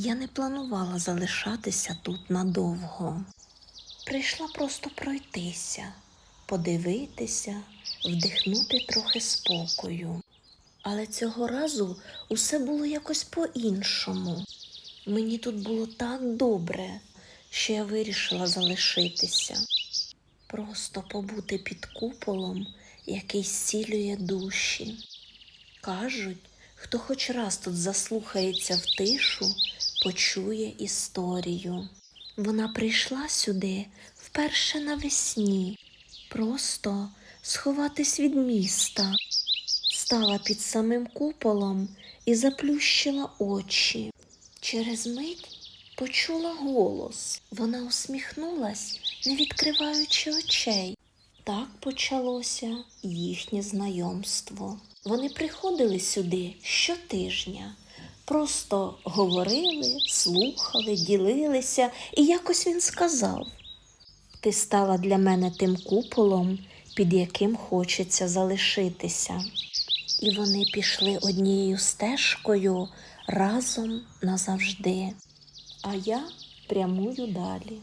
Я не планувала залишатися тут надовго. Прийшла просто пройтися, подивитися, вдихнути трохи спокою. Але цього разу усе було якось по-іншому. Мені тут було так добре, що я вирішила залишитися. Просто побути під куполом, який зцілює душі. Кажуть, хто хоч раз тут заслухається в тишу, почує історію. Вона прийшла сюди вперше навесні, просто сховатись від міста, стала під самим куполом і заплющила очі. Через мить почула голос. Вона усміхнулась, не відкриваючи очей. Так почалося їхнє знайомство. Вони приходили сюди щотижня, просто говорили, слухали, ділилися, і якось він сказав: Ти стала для мене тим куполом, під яким хочеться залишитися. І вони пішли однією стежкою разом назавжди. А я прямую далі.